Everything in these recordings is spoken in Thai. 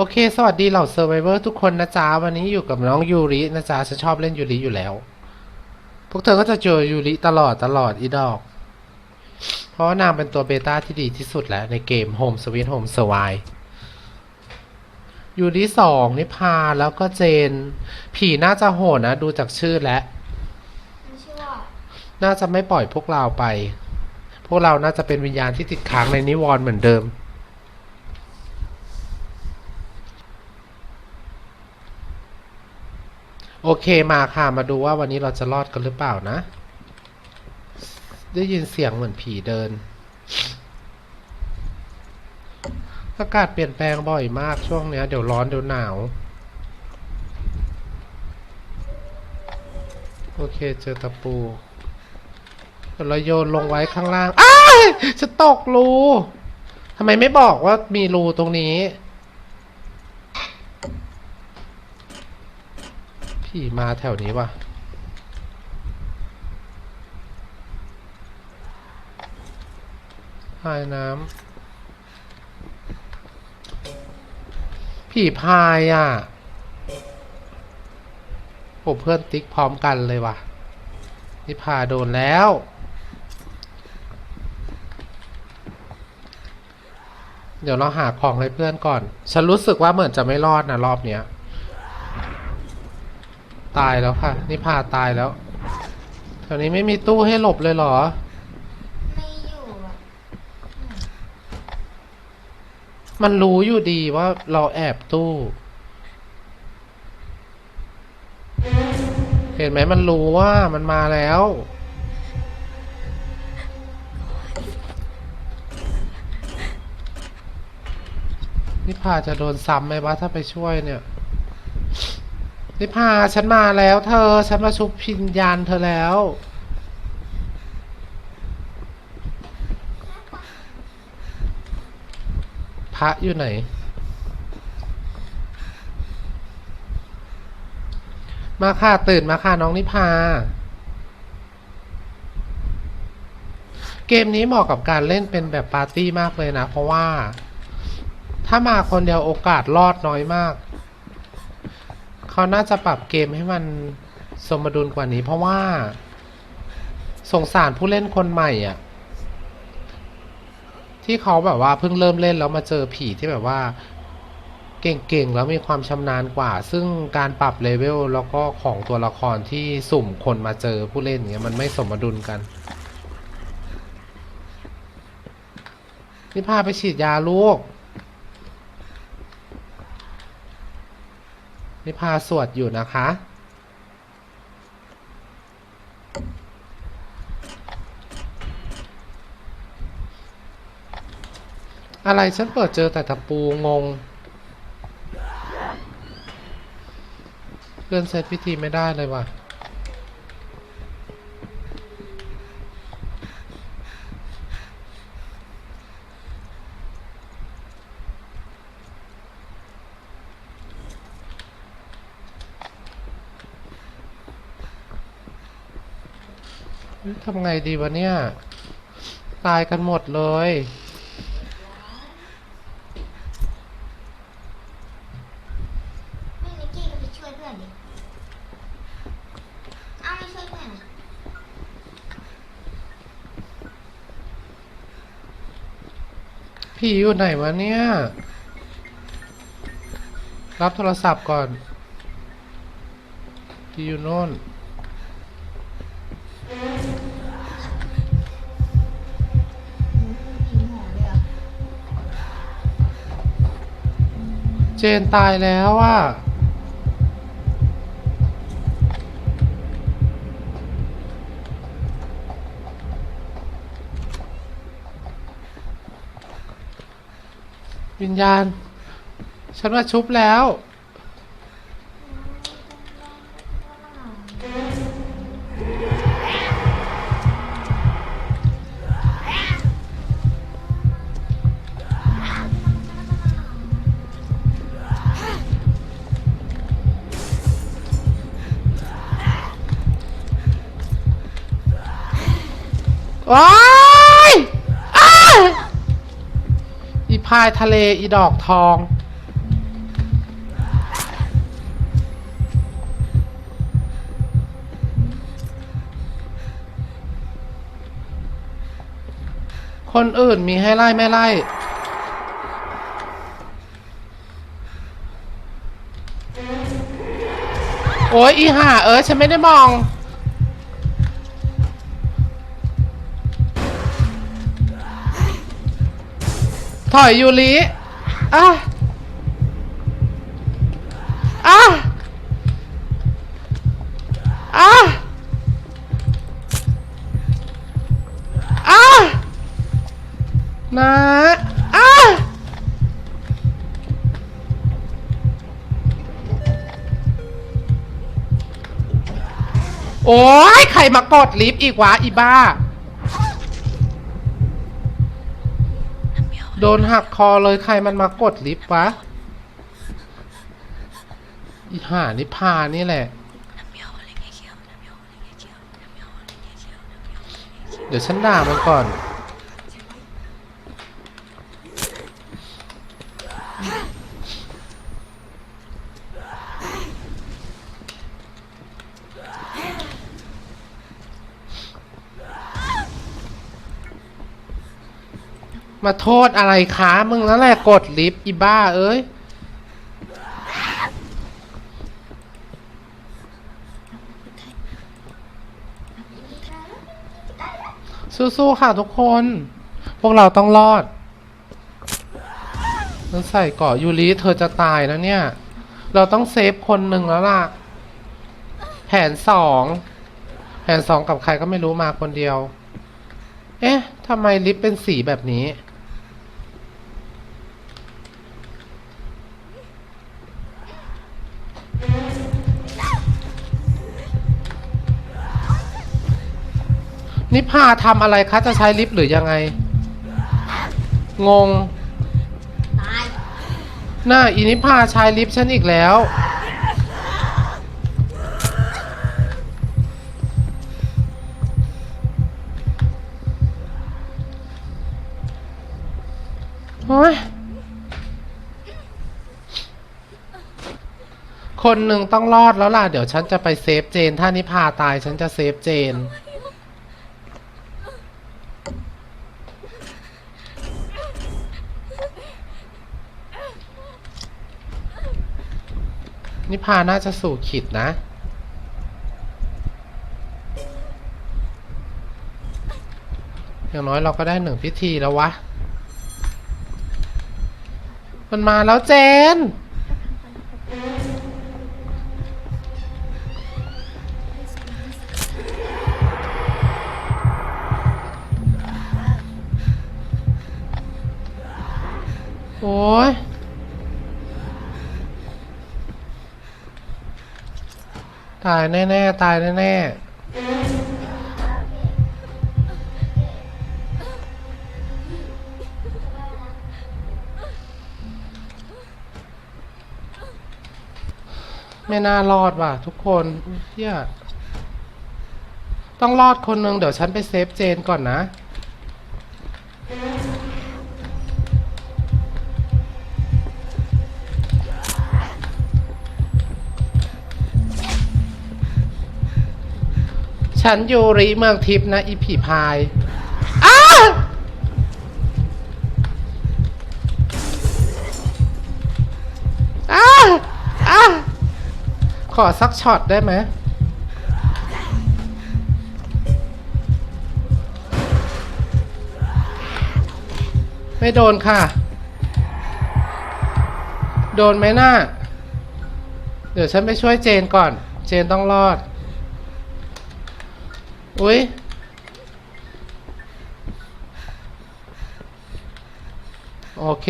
โอเค สวัสดีเหล่าเซอร์ไ o เวอร์ทุกคนนะจ๊ะ วันนี้อยู่กับน้องยูรินะจ๊ะ ฉันชอบเล่นยูริอยู่แล้ว พวกเธอก็จะเจอยูริตลอดตลอดอีดอก เพราะว่านางเป็นตัวเบต้าที่ดีที่สุดแล้วในเกม Home Sweet Home s w i ยูริสองนิพาแล้วก็เจน ผีน่าจะโหดนะ ดูจากชื่อแล้ว น่าน่าจะไม่ปล่อยพวกเราไป พวกเราน่าจะเป็นวิญญาณที่ติดค้างในนิวรณ์เหมือนเดิม โอเคมาค่ะ มาดูว่าวันนี้เราจะรอดกันหรือเปล่านะ ได้ยินเสียงเหมือนผีเดิน อากาศเปลี่ยนแปลงบ่อยมากช่วงเนี้ย เดี๋ยวร้อนเดี๋ยวหนาว โอเคเจอตะปูเราโยนลงไว้ข้างล่าง อ้ายจะตกรูทำไมไม่บอกว่ามีรูตรงนี้ ผีมาแถวนี้วะพายน้ำผีพายอะโอ้เพื่อนติ๊กพร้อมกันเลยว่ะ นี่พาโดนแล้ว เดี๋ยวเราหาของให้เพื่อนก่อน ฉันรู้สึกว่าเหมือนจะไม่รอดนะรอบเนี้ย ตายแล้วค่ะ นี่พาตายแล้วแถวนี้ไม่มีตู้ให้หลบเลยเหรอ ไม่อยู่อะมันรู้อยู่ดีว่าเราแอบตู้ เห็นไหมมันรู้ว่ามันมาแล้วนิพาจะโดนซ้ำไหมวะถ้าไปช่วยเนี่ย นิพาฉันมาแล้วเธอ ฉันมาชุบพิญญาณเธอแล้ว พระอยู่ไหน มาค่ะ ตื่นมาค่ะ น้องนิพา เกมนี้เหมาะกับการเล่นเป็นแบบปาร์ตี้มากเลยนะ เพราะว่า ถ้ามาคนเดียวโอกาสรอดน้อยมาก เขาน่าจะปรับเกมให้มันสมดุลกว่านี้เพราะว่า สงสารผู้เล่นคนใหม่อะ ที่เขาแบบว่าเพิ่งเริ่มเล่นแล้วมาเจอผีที่แบบว่า เก่งๆ แล้วมีความชำนาญกว่า ซึ่งการปรับเลเวลแล้วก็ของตัวละครที่สุ่มคนมาเจอผู้เล่นเนี้ยมันไม่สมดุลกัน นี่พาไปฉีดยาลูก นี่พาสวดอยู่นะคะ อะไรฉันเปิดเจอแต่ตะปูงงเพื่อนเซตพิธีไม่ได้เลยว่ะ ทำไงดีวะเนี่ย ตายกันหมดเลย ไม่นิกกี้ก็ไปช่วยเพื่อนดิ เอ้าไม่ช่วยเพื่อนอะผีอยู่ไหนวะเนี่ย รับโทรศัพท์ก่อนผีอยู่โน่น เจนตายแล้วอะวิญญาณ ฉันว่าชุบแล้ว ว้ายอีพายทะเลอีดอกทอง คนอื่นมีให้ไล่ไม่ไล่โอ้ยอีห่าเออฉันไม่ได้มอง ถอยยูริอะอะอะอะนะอะโอ้ยใครมากดลิฟต์อีกวะอีบ้า โดนหักคอเลยใครมันมากดลิฟต์วะอีห่านิพานี่แหละ เดี๋ยวฉันด่ามันก่อน มาโทษอะไรคะมึงนั่นแหละกดลิฟต์อีบ้าเอ้ย สู้ๆค่ะทุกคน พวกเราต้องรอดมันใส่เกาะยูริเธอจะตายแล้วเนี่ย เราต้องเซฟคนหนึ่งแล้วล่ะ แผนสอง แผนสองกับใครก็ไม่รู้มาคนเดียว เอ๊ะทำไมลิฟต์เป็นสีแบบนี้ นิพาทำอะไรคะ จะใช้ลิฟต์หรือยังไง งงตายน่าอีนิพาใช้ลิฟต์ฉันอีกแล้ว โอ้ยคนหนึ่งต้องรอดแล้วล่ะ เดี๋ยวฉันจะไปเซฟเจน ถ้านิพาตายฉันจะเซฟเจน นิพาน่าจะสู่ขิดนะ อย่างน้อยเราก็ได้หนึ่งพิธีแล้ววะ มันมาแล้วเจน โอ้ย ตายแน่ๆ ตายแน่ๆ ไม่น่ารอดว่ะ ทุกคนเฮียต้องรอดคนหนึ่งเดี๋ยวฉันไปเซฟเจนก่อนนะ ฉันยูริเมืองทิพย์นะ อีผีพายอ้าอ้าอ้าขอสักช็อตได้ไหมไม่โดนค่ะ โดนไหมหน้า เดี๋ยวฉันไปช่วยเจนก่อน เจนต้องรอด อุ้ยโอเค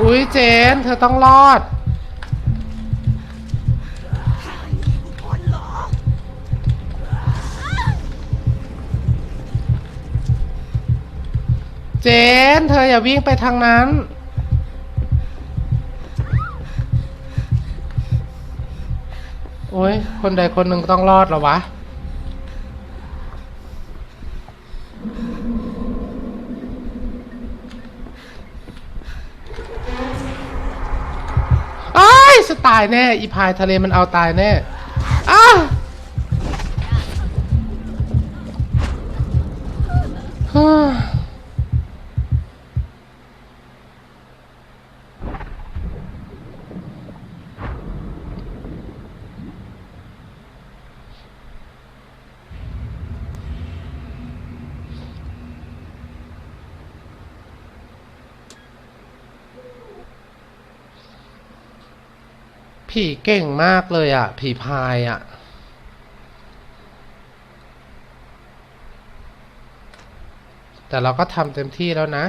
อุ้ยเจน เธอต้องรอด เจน เธออย่าวิ่งไปทางนั้น โอ้ย คนใดคนหนึ่งต้องรอดหรอวะไอ้จะตายแน่ อีพายทะเลมันเอาตายแน่อ่า ผีเก่งมากเลยอะ ผีพายอะ แต่เราก็ทำเต็มที่แล้วนะ